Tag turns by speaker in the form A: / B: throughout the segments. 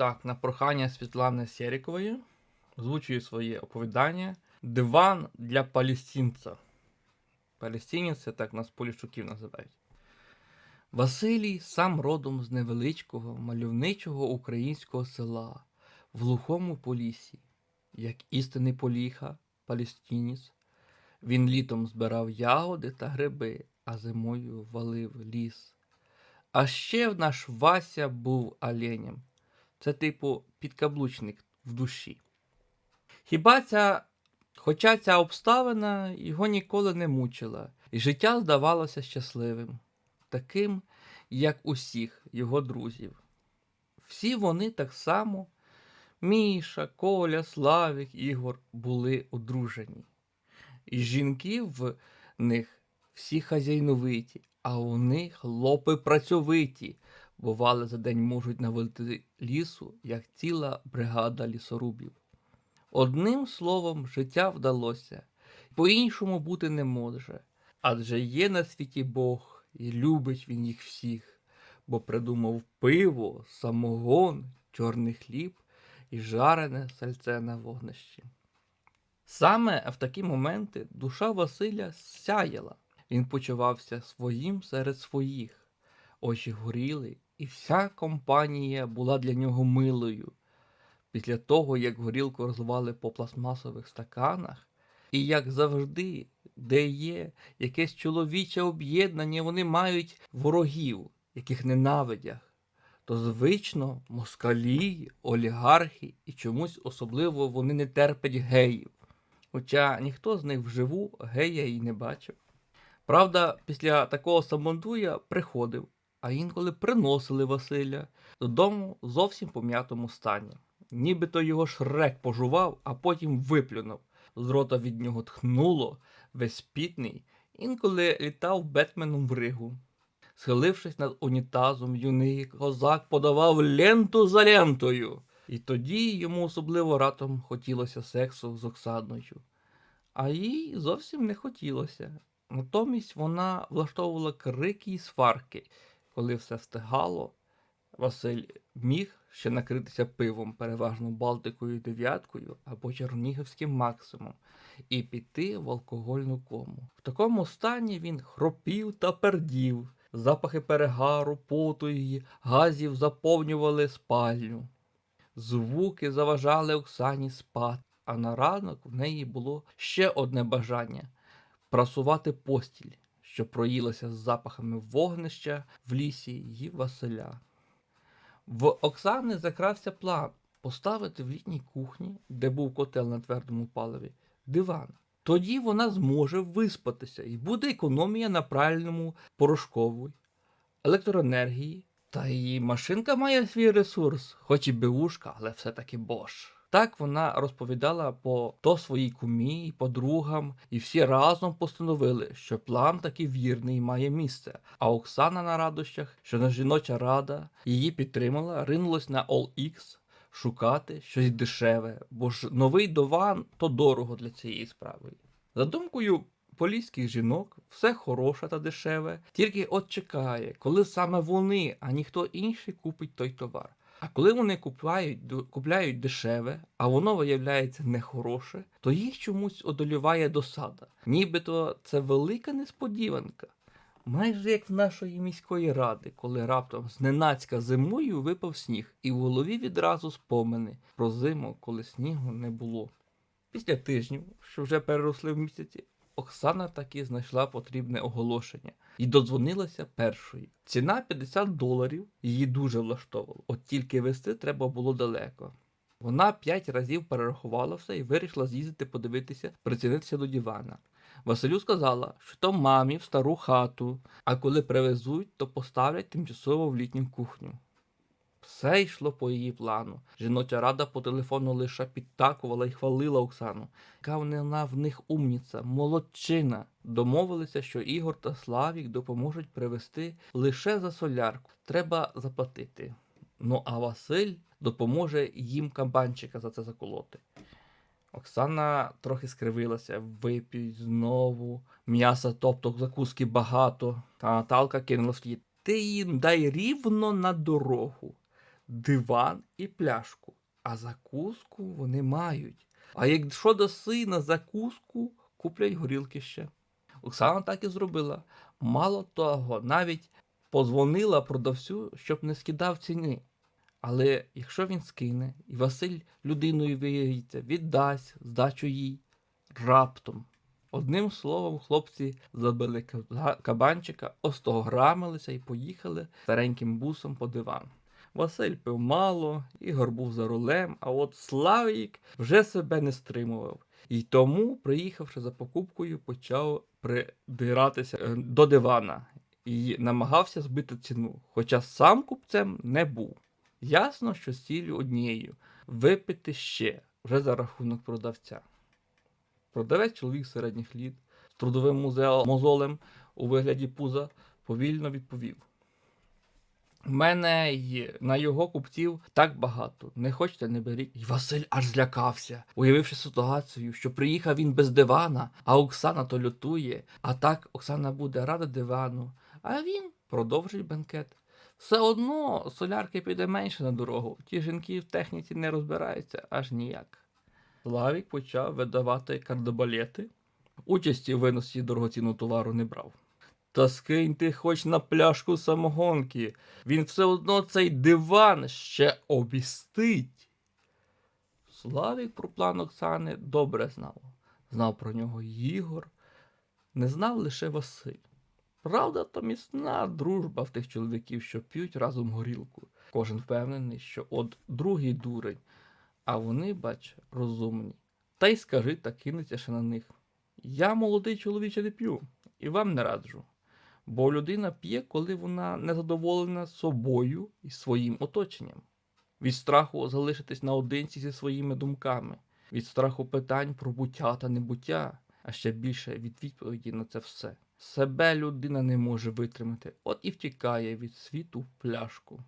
A: Так, на прохання Світлани Серікової озвучую своє оповідання Диван для палестинця. Палестинець це так нас поліщуків називають. Василій сам родом з невеличкого мальовничого українського села в глухому полісі, як істинний поліха, палестинець. Він літом збирав ягоди та гриби, а зимою валив ліс. А ще наш Вася був оленем. Це типу підкаблучник в душі. Хіба ця, хоча ця обставина його ніколи не мучила, і життя здавалося щасливим, таким, як усіх його друзів. Всі вони так само, Міша, Коля, Славік, Ігор, були одружені. І жінки в них всі хазяйновиті, а у них хлопи працьовиті. Бували за день можуть навалити лісу, як ціла бригада лісорубів. Одним словом, життя вдалося, по-іншому бути не може. Адже є на світі Бог, і любить він їх всіх, бо придумав пиво, самогон, чорний хліб і жарене сальце на вогнищі. Саме в такі моменти душа Василя сяяла. Він почувався своїм серед своїх. Очі горіли, і вся компанія була для нього милою. Після того, як горілку розливали по пластмасових стаканах, і як завжди, де є якесь чоловіче об'єднання, вони мають ворогів, яких ненавидять, то звично москалі, олігархи і чомусь особливо вони не терпять геїв. Хоча ніхто з них вживу гея і не бачив. Правда, після такого самондуя приходив, а інколи приносили Василя додому зовсім пом'ятому стані. Нібито його шрек пожував, а потім виплюнув. З рота від нього тхнуло, весь пітний, інколи літав Бетменом в ригу. Схилившись над унітазом, юний козак подавав ленту за лентою. І тоді йому особливо ратом хотілося сексу з Оксаною. А їй зовсім не хотілося. Натомість вона влаштовувала крики і сварки. Коли все встигало, Василь міг ще накритися пивом, переважно Балтикою дев'яткою або Чернігівським максимум, і піти в алкогольну кому. В такому стані він хропів та пердів. Запахи перегару, поту і газів заповнювали спальню. Звуки заважали Оксані спати, а на ранок в неї було ще одне бажання прасувати постіль, що проїлася з запахами вогнища в лісі й Василя. В Оксани закрався план поставити в літній кухні, де був котел на твердому паливі, диван. Тоді вона зможе виспатися і буде економія на правильному порошковій, електроенергії. Та її машинка має свій ресурс, хоч і беушка, але все-таки бош. Так вона розповідала по то своїй кумі і подругам, і всі разом постановили, що план такий вірний має місце. А Оксана на радощах, що на жіноча рада її підтримала, ринулась на OLX шукати щось дешеве, бо ж новий дован то дорого для цієї справи. За думкою поліських жінок, все хороше та дешеве, тільки от чекає, коли саме вони, а ніхто інший купить той товар. А коли вони купляють, купляють дешеве, а воно виявляється нехороше, то їх чомусь одоліває досада. Нібито це велика несподіванка. Майже як в нашої міської ради, коли раптом зненацька зимою випав сніг, і в голові відразу спомини про зиму, коли снігу не було. Після тижнів, що вже переросли в місяці, Оксана таки знайшла потрібне оголошення і додзвонилася першою. Ціна 50 доларів її дуже влаштовувала, от тільки вести треба було далеко. Вона п'ять разів перерахувала все і вирішила з'їздити подивитися, прицінитися до дивана. Василю сказала, що то мамі в стару хату, а коли привезуть, то поставлять тимчасово в літню кухню. Все йшло по її плану. Жіноча рада по телефону лише підтакувала і хвалила Оксану. Яка вона в них умніця, молодчина. Домовилися, що Ігор та Славік допоможуть привезти лише за солярку. Треба заплатити. Ну а Василь допоможе їм кабанчика за це заколоти. Оксана трохи скривилася, вип'ють знову, м'яса, тобто закуски багато. Та Наталка кинула слід. Ти їм дай рівно на дорогу. Диван і пляшку, а закуску вони мають. А якщо даси на закуску, куплять горілки ще. Оксана так і зробила. Мало того, навіть позвонила продавцю, щоб не скидав ціни. Але якщо він скине, і Василь людиною виявиться, віддасть здачу їй раптом. Одним словом, хлопці забили кабанчика, остограмилися і поїхали стареньким бусом по диван. Василь пив мало, Ігор був за рулем, а от Славік вже себе не стримував. І тому, приїхавши за покупкою, почав придиратися е, до дивана і намагався збити ціну, хоча сам купцем не був. Ясно, що з ціллю однією випити ще вже за рахунок продавця. Продавець чоловік середніх літ з трудовим музео- мозолем у вигляді пуза повільно відповів. У мене й на його купців так багато. Не хочете, не беріть. І Василь аж злякався, уявивши ситуацію, що приїхав він без дивана, а Оксана то лютує. А так Оксана буде рада дивану, а він продовжить бенкет. Все одно солярки піде менше на дорогу. Ті жінки в техніці не розбираються аж ніяк. Славік почав видавати кардебалети. Участі в виносі дорогоцінного товару не брав. Та скинь ти хоч на пляшку самогонки. Він все одно цей диван ще обістить. Славік про план Оксани добре знав. Знав про нього Ігор, не знав лише Василь. Правда, то міцна дружба в тих чоловіків, що п'ють разом горілку. Кожен впевнений, що от другий дурень, а вони, бач, розумні. Та й скажи та кинеться ще на них. Я молодий чоловіче не п'ю, і вам не раджу. Бо людина п'є, коли вона незадоволена собою і своїм оточенням. Від страху залишитись наодинці зі своїми думками, від страху питань про буття та небуття, а ще більше від відповіді на це все. Себе людина не може витримати, от і втікає від світу пляшку.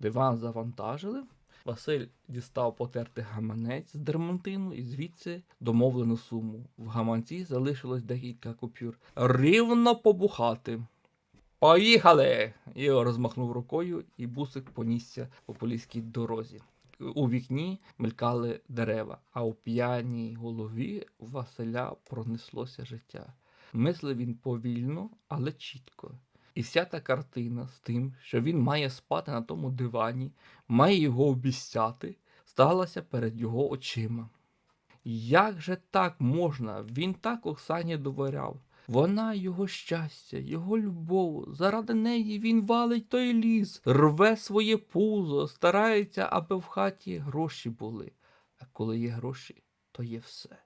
A: Диван завантажили. Василь дістав потертий гаманець з дермантину і звідси домовлену суму. В гаманці залишилось декілька купюр. Рівно побухати. Поїхали! Ігор розмахнув рукою, і бусик понісся по поліській дорозі. У вікні мелькали дерева, а у п'яній голові Василя пронеслося життя. Мислив він повільно, але чітко. І вся та картина з тим, що він має спати на тому дивані, має його обіцяти, сталася перед його очима. Як же так можна? Він так Оксані довіряв. Вона його щастя, його любов. Заради неї він валить той ліс, рве своє пузо, старається, аби в хаті гроші були. А коли є гроші, то є все.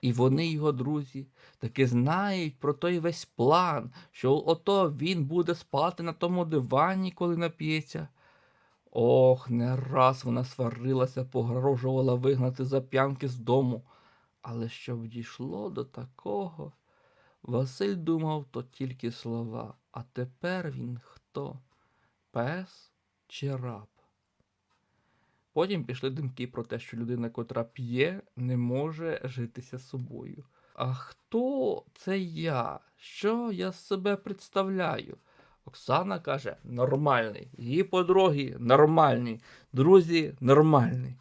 A: І вони, його друзі, таки знають про той весь план, що ото він буде спати на тому дивані, коли нап'ється. Ох, не раз вона сварилася, погрожувала вигнати за п'янки з дому. Але щоб дійшло до такого, Василь думав то тільки слова, а тепер він хто? Пес чи раб? Потім пішли думки про те, що людина, котра п'є, не може житися собою. А хто це я? Що я себе представляю? Оксана каже: нормальний. Її подруги нормальні. Друзі нормальні.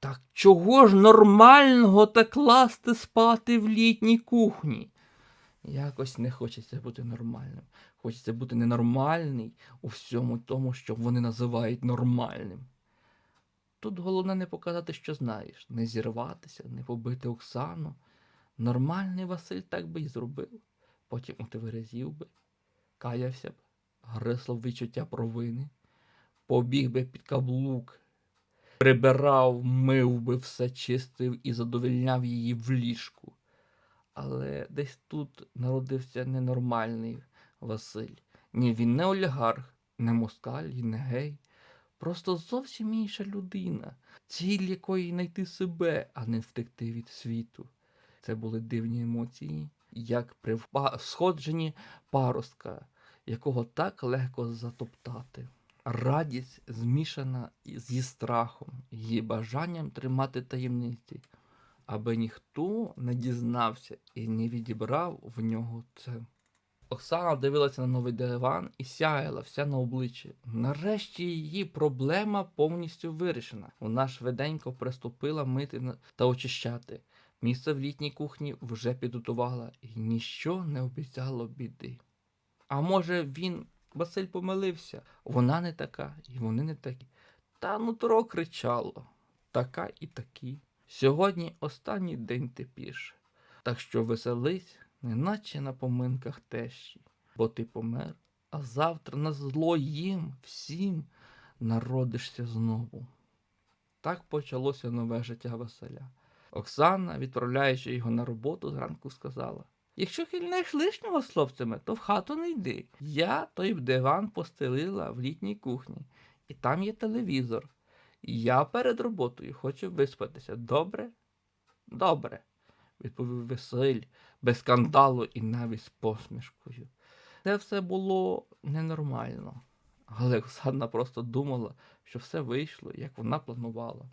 A: Так чого ж нормального так класти спати в літній кухні? Якось не хочеться бути нормальним. Хочеться бути ненормальний у всьому тому, що вони називають нормальним. Тут головне не показати, що знаєш, не зірватися, не побити Оксану. Нормальний Василь так би й зробив. Потім утверезів би, каявся б, грисло відчуття провини, побіг би під каблук, прибирав, мив би все, чистив і задовольняв її в ліжку. Але десь тут народився ненормальний Василь. Ні, він не олігарх, не москаль і не гей. Просто зовсім інша людина, ціль якої знайти себе, а не втекти від світу. Це були дивні емоції, як при впа- сходженні паростка, якого так легко затоптати. Радість змішана зі страхом, її бажанням тримати таємниці, аби ніхто не дізнався і не відібрав в нього це. Оксана дивилася на новий диван і сяяла вся на обличчі. Нарешті її проблема повністю вирішена. Вона швиденько приступила мити та очищати. Місце в літній кухні вже підготувала, і ніщо не обіцяло біди. А може він, Василь, помилився? Вона не така, і вони не такі. Та нутро кричало. Така і такі. Сьогодні останній день тепіше. Так що веселись, неначе на поминках тещі, бо ти помер, а завтра на зло їм всім народишся знову. Так почалося нове життя Василя. Оксана, відправляючи його на роботу, зранку сказала: Якщо хильнеш лишнього словцями, то в хату не йди. Я той диван постелила в літній кухні, і там є телевізор. Я перед роботою хочу виспатися. Добре? Добре, відповів Василь, без скандалу і навіть з посмішкою. Це все було ненормально. Але Оксана просто думала, що все вийшло, як вона планувала.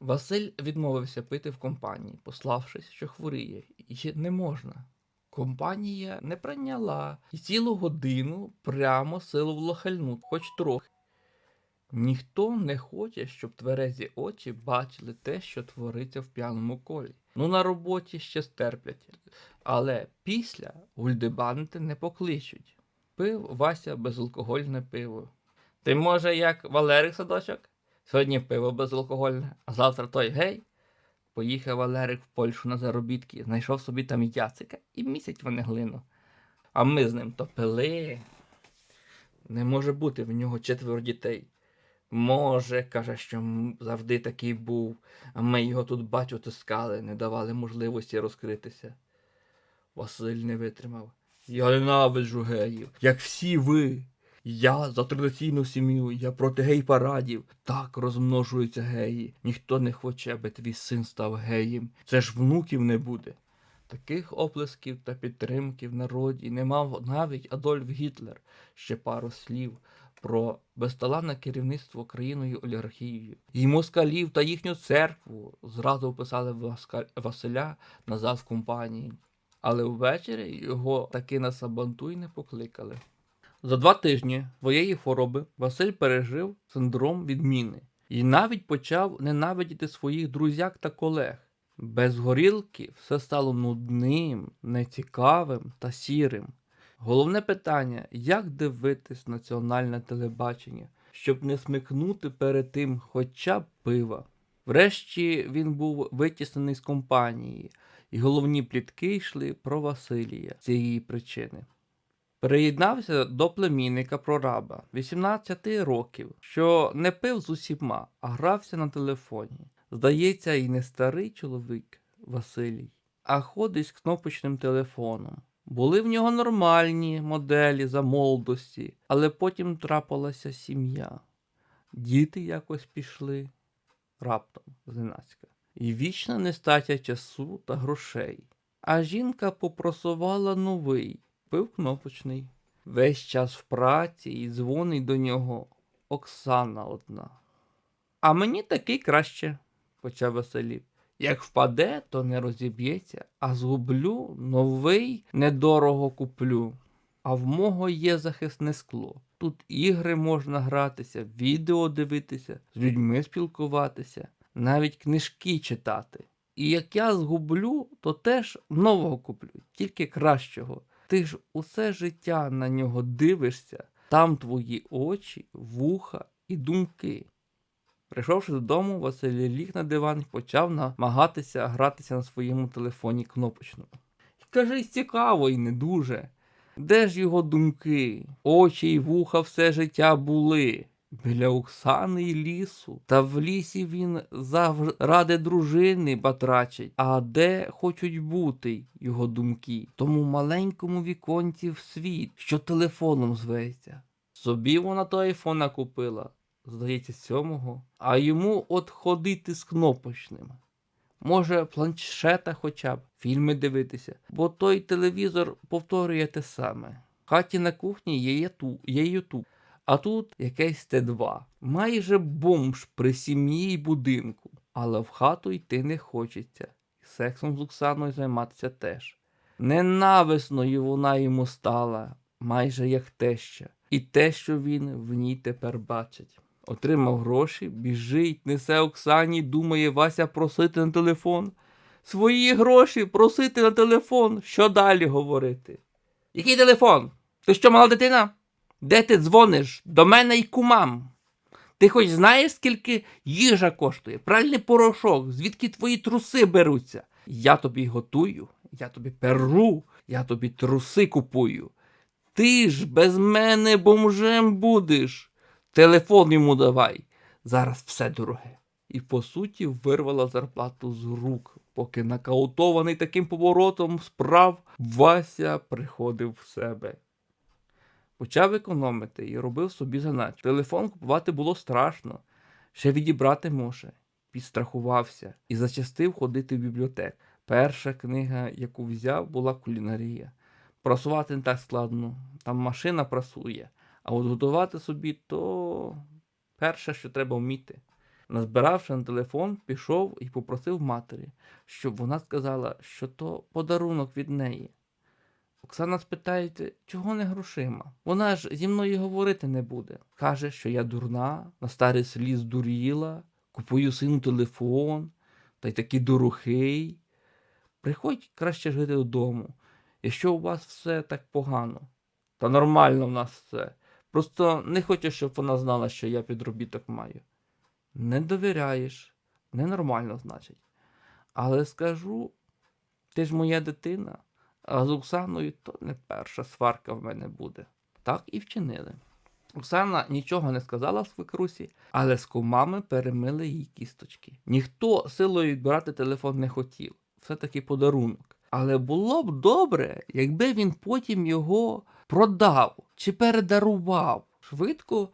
A: Василь відмовився пити в компанії, пославшись, що хворіє, і не можна. Компанія не прийняла і цілу годину прямо силу хильнути, хоч трохи. Ніхто не хоче, щоб тверезі очі бачили те, що твориться в п'яному колі. Ну на роботі ще стерплять, але після гульдебанити не покличуть. Пив Вася безалкогольне пиво. Ти може як Валерик садочок? Сьогодні пиво безалкогольне, а завтра той гей. Поїхав Валерик в Польщу на заробітки, знайшов собі там яцика і місяць вони глину. А ми з ним то пили. Не може бути в нього четверо дітей. Може, каже, що завжди такий був, а ми його тут батю тискали, не давали можливості розкритися. Василь не витримав. Я ненавиджу геїв, як всі ви. Я за традиційну сім'ю, я проти гей-парадів. Так розмножуються геї. Ніхто не хоче, аби твій син став геєм. Це ж внуків не буде. Таких оплесків та підтримки в народі не мав навіть Адольф Гітлер. Ще пару слів про безталанне керівництво країною олігархією. І москалів та їхню церкву зразу описали Василя назад в компанії. Але ввечері його таки на сабантуй не покликали. За два тижні своєї хвороби Василь пережив синдром відміни і навіть почав ненавидіти своїх друзяк та колег. Без горілки все стало нудним, нецікавим та сірим. Головне питання, як дивитись національне телебачення, щоб не смикнути перед тим хоча б пива. Врешті він був витіснений з компанії, і головні плітки йшли про Василія з цієї причини. Приєднався до племінника прораба 18 років, що не пив з усіма, а грався на телефоні. Здається, і не старий чоловік Василій, а ходить з кнопочним телефоном. Були в нього нормальні моделі за молодості, але потім трапилася сім'я. Діти якось пішли раптом зненацька. І вічна нестача часу та грошей. А жінка попросувала новий, пив кнопочний. Весь час в праці і дзвонить до нього Оксана одна. А мені такий краще, почав Василів. Як впаде, то не розіб'ється, а згублю новий недорого куплю. А в мого є захисне скло. Тут ігри можна гратися, відео дивитися, з людьми спілкуватися, навіть книжки читати. І як я згублю, то теж нового куплю, тільки кращого. Ти ж усе життя на нього дивишся, там твої очі, вуха і думки. Прийшовши додому, Василь ліг на диван і почав намагатися гратися на своєму телефоні кнопочному. Каже, цікаво і не дуже. Де ж його думки? Очі й вуха все життя були. Біля Оксани й лісу. Та в лісі він заради дружини батрачить, а де хочуть бути його думки? Тому маленькому віконці в світ, що телефоном зветься. Собі вона то айфона купила, здається, сьомого, а йому от ходити з кнопочним. Може, планшета хоча б, фільми дивитися, бо той телевізор повторює те саме. В хаті на кухні є Ютуб, а тут якесь Т2. Майже бомж при сім'ї й будинку, але в хату йти не хочеться. Сексом з Оксаною займатися теж. Ненависною вона йому стала, майже як теща, і те, що він в ній тепер бачить. Отримав гроші, біжить, несе Оксані, думає Вася просити на телефон. Свої гроші просити на телефон. Що далі говорити? Який телефон? Ти що, мала дитина? Де ти дзвониш? До мене й кумам. Ти хоч знаєш, скільки їжа коштує, пральний порошок, звідки твої труси беруться? Я тобі готую, я тобі перу, я тобі труси купую. Ти ж без мене бомжем будеш. Телефон йому давай. Зараз все дороге. І по суті вирвала зарплату з рук, поки накаутований таким поворотом справ Вася приходив в себе. Почав економити і робив собі заначку. Телефон купувати було страшно, ще відібрати може. Підстрахувався і зачастив ходити в бібліотек. Перша книга, яку взяв, була кулінарія. Прасувати не так складно, там машина прасує, а от готувати собі то перше, що треба вміти. Назбиравши на телефон, пішов і попросив матері, щоб вона сказала, що то подарунок від неї. Оксана спитається, чого не грошима? Вона ж зі мною говорити не буде. Каже, що я дурна, на старий сліз здуріла, купую сину телефон, та й такий дорогий. Приходь краще жити додому, якщо у вас все так погано. Та нормально в нас все. Просто не хочу, щоб вона знала, що я підробіток маю. Не довіряєш, ненормально, значить. Але скажу, ти ж моя дитина, а з Оксаною то не перша сварка в мене буде. Так і вчинили. Оксана нічого не сказала свекрусі, але з кумами перемили їй кісточки. Ніхто силою відбирати телефон не хотів, все-таки подарунок. Але було б добре, якби він потім його продав чи передарував. Швидко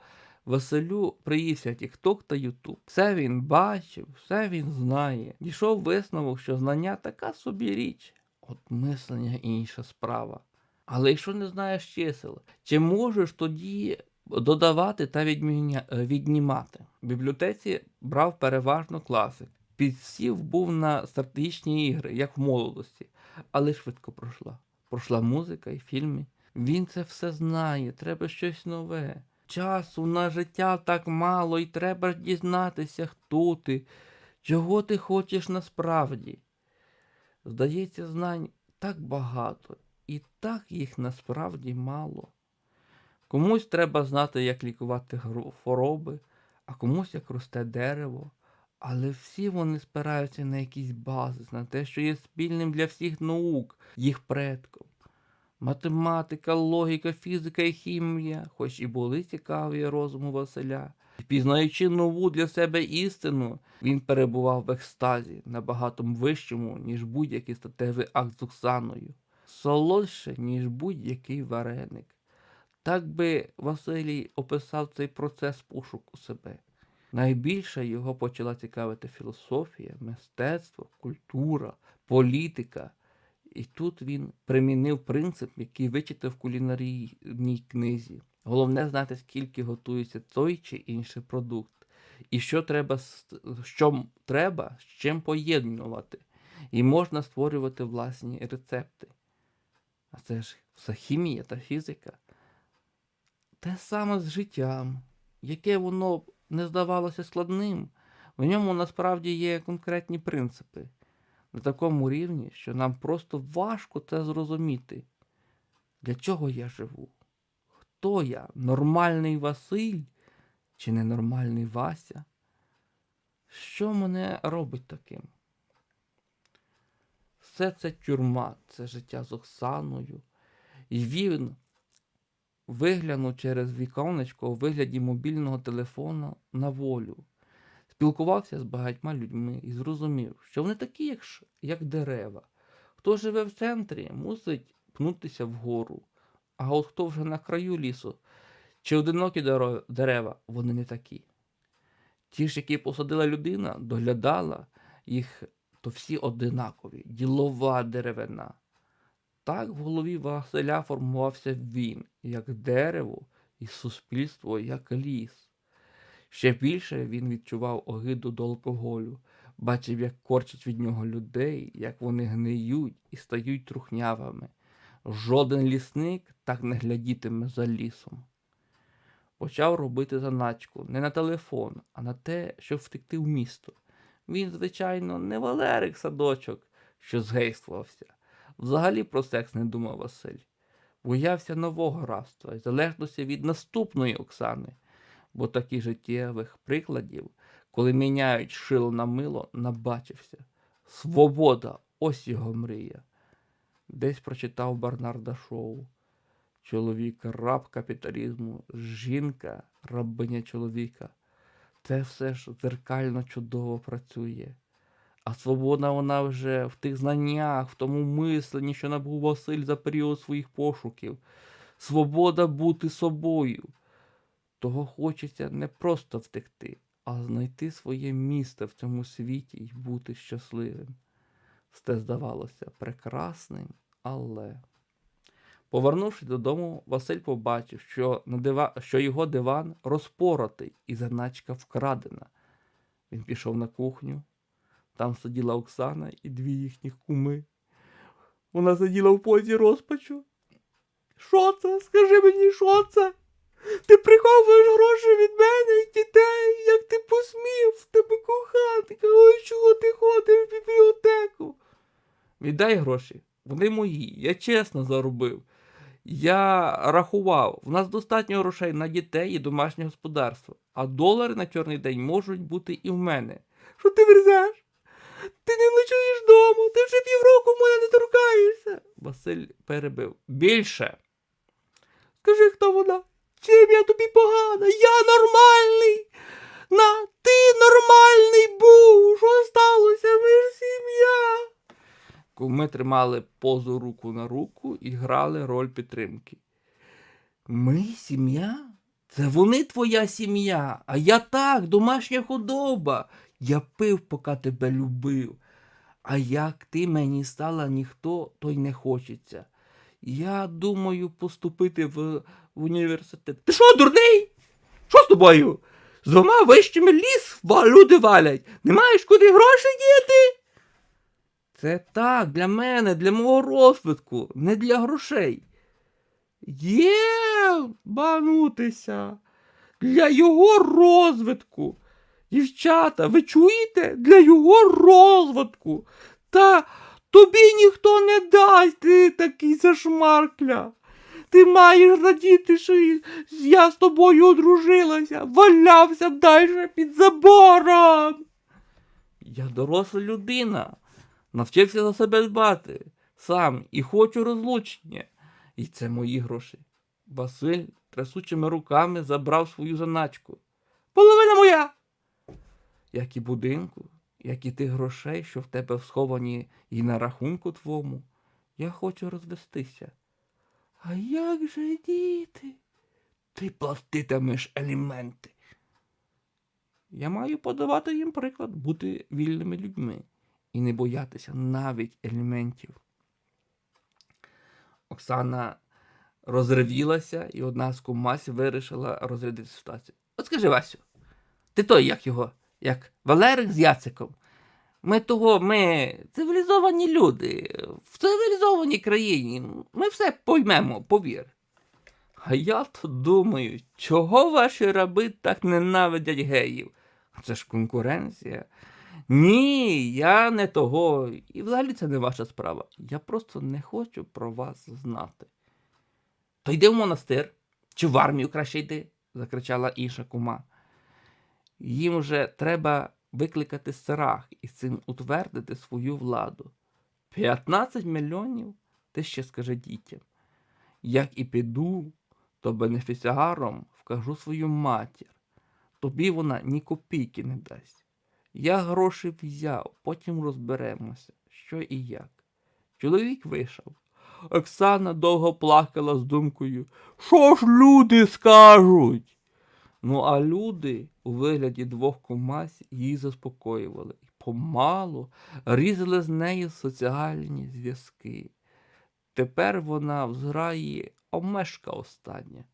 A: Василю приївся Тікток та Ютуб. Все він бачив, все він знає. Дійшов висновок, що знання така собі річ. От мислення інша справа. Але якщо не знаєш чисел, чи можеш тоді додавати та е, віднімати? В бібліотеці брав переважно класик. Підсів був на стратегічні ігри, як в молодості, але швидко пройшла. Пройшла музика і фільми. Він це все знає, треба щось нове. Часу на життя так мало, і треба дізнатися, хто ти, чого ти хочеш насправді. Здається, знань так багато, і так їх насправді мало. Комусь треба знати, як лікувати хвороби, а комусь як росте дерево. Але всі вони спираються на якийсь базис, на те, що є спільним для всіх наук, їх предків. Математика, логіка, фізика і хімія, хоч і були цікаві розуму Василя. Пізнаючи нову для себе істину, він перебував в екстазі, набагато вищому, ніж будь-який статевий акт з Оксаною, солодше, ніж будь-який вареник. Так би Василій описав цей процес пошуку себе. Найбільше його почала цікавити філософія, мистецтво, культура, політика. І тут він примінив принцип, який вичитав в кулінарійній книзі. Головне знати, скільки готується той чи інший продукт, і що треба, що треба з чим поєднувати. І можна створювати власні рецепти. А це ж все хімія та фізика. Те саме з життям, яке воно не здавалося складним, в ньому насправді є конкретні принципи на такому рівні, що нам просто важко це зрозуміти. Для чого я живу? Хто я? Нормальний Василь чи ненормальний Вася? Що мене робить таким? Все це тюрма, це життя з Оксаною. І він виглянув через віконечко у вигляді мобільного телефона на волю. Спілкувався з багатьма людьми і зрозумів, що вони такі, як, як дерева. Хто живе в центрі, мусить пнутися вгору. А от хто вже на краю лісу, чи одинокі дерева, вони не такі. Ті ж, які посадила людина, доглядала їх, то всі одинакові, ділова деревина. Так в голові Василя формувався він, як дерево, і суспільство, як ліс. Ще більше він відчував огиду до алкоголю, бачив, як корчать від нього людей, як вони гниють і стають трухнявими. Жоден лісник так не глядітиме за лісом. Почав робити заначку не на телефон, а на те, щоб втекти в місто. Він, звичайно, не Валерик садочок, що згействувався. Взагалі про секс не думав Василь. Боявся нового рабства і залежності від наступної Оксани, бо таких життєвих прикладів, коли міняють шило на мило, набачився. Свобода ось його мрія. Десь прочитав Барнарда Шоу. Чоловік раб капіталізму, жінка рабиня чоловіка. Це все ж зеркально чудово працює. А свобода вона вже в тих знаннях, в тому мисленні, що набув Василь за період своїх пошуків. Свобода бути собою. Того хочеться не просто втекти, а знайти своє місце в цьому світі і бути щасливим. Все здавалося прекрасним, але. Повернувшись додому, Василь побачив, що, на дива... що його диван розпоротий і заначка вкрадена. Він пішов на кухню. Там сиділа Оксана і дві їхніх куми. Вона сиділа в позі розпачу. Що це? Скажи мені, що це? Ти приховуєш гроші від мене і дітей, як ти посмів тебе кохати. Ой, чого ти ходиш в бібліотеку? Віддай гроші, вони мої, я чесно заробив. Я рахував, в нас достатньо грошей на дітей і домашнє господарство, а долари на чорний день можуть бути і в мене. Що ти верзеш? Ти не ночуєш дому, ти вже півроку в мене не торкаєшся. Василь перебив. Більше. Скажи, хто вона? Чим я тобі погана? Я нормальний. На ти нормальний був. Що сталося? Ми ж сім'я. Ми тримали позу руку на руку і грали роль підтримки. Ми сім'я? Це вони твоя сім'я, а я так, домашня худоба. Я пив, поки тебе любив. А як ти мені стала ніхто, то й не хочеться. Я думаю поступити в, в університет. Ти що, дурний? Що з тобою? З двома вищими ліс люди валять. Не маєш куди гроші діти? Це так, для мене, для мого розвитку, не для грошей. Є банутися для його розвитку. Дівчата, ви чуєте? Для його розвитку. Та тобі ніхто не дасть, ти такий зашмаркля. Ти маєш радіти, що я з тобою одружилася, валявся б далі під забором. Я доросла людина, навчився за себе дбати сам і хочу розлучення. І це мої гроші. Василь трясучими руками забрав свою заначку. Половина моя! Як і будинку, як і тих грошей, що в тебе сховані і на рахунку твому, я хочу розвестися. А як же діти? Ти платитимеш елементи. Я маю подавати їм приклад бути вільними людьми і не боятися навіть елементів. Оксана розревілася, і одна з кумась вирішила розрядити ситуацію. От скажи, Васю, ти той, як його, як Валерик з Яциком. Ми того, ми цивілізовані люди, в цивілізованій країні. Ми все поймемо, повір. А я то думаю, чого ваші раби так ненавидять геїв? Це ж конкуренція. Ні, я не того. І взагалі це не ваша справа. Я просто не хочу про вас знати. То йди в монастир, чи в армію краще йди, закричала інша кума. Їм вже треба викликати страх і цим утвердити свою владу. 15 мільйонів? Ти ще скажи дітям. Як і піду, то бенефіціаром вкажу свою матір. Тобі вона ні копійки не дасть. Я гроші взяв, потім розберемося, що і як. Чоловік вийшов. Оксана довго плакала з думкою, що ж люди скажуть? Ну, а люди у вигляді двох комась її заспокоювали і помалу різали з нею соціальні зв'язки. Тепер вона в зграї омешка остання,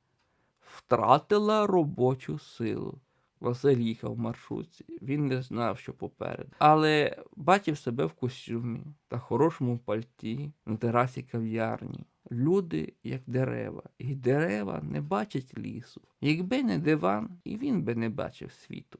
A: втратила робочу силу. Василь їхав в маршрутці, він не знав, що попереду, але бачив себе в костюмі та хорошому пальті на терасі кав'ярні. Люди, як дерева, і дерева не бачать лісу. Якби не диван, і він би не бачив світу.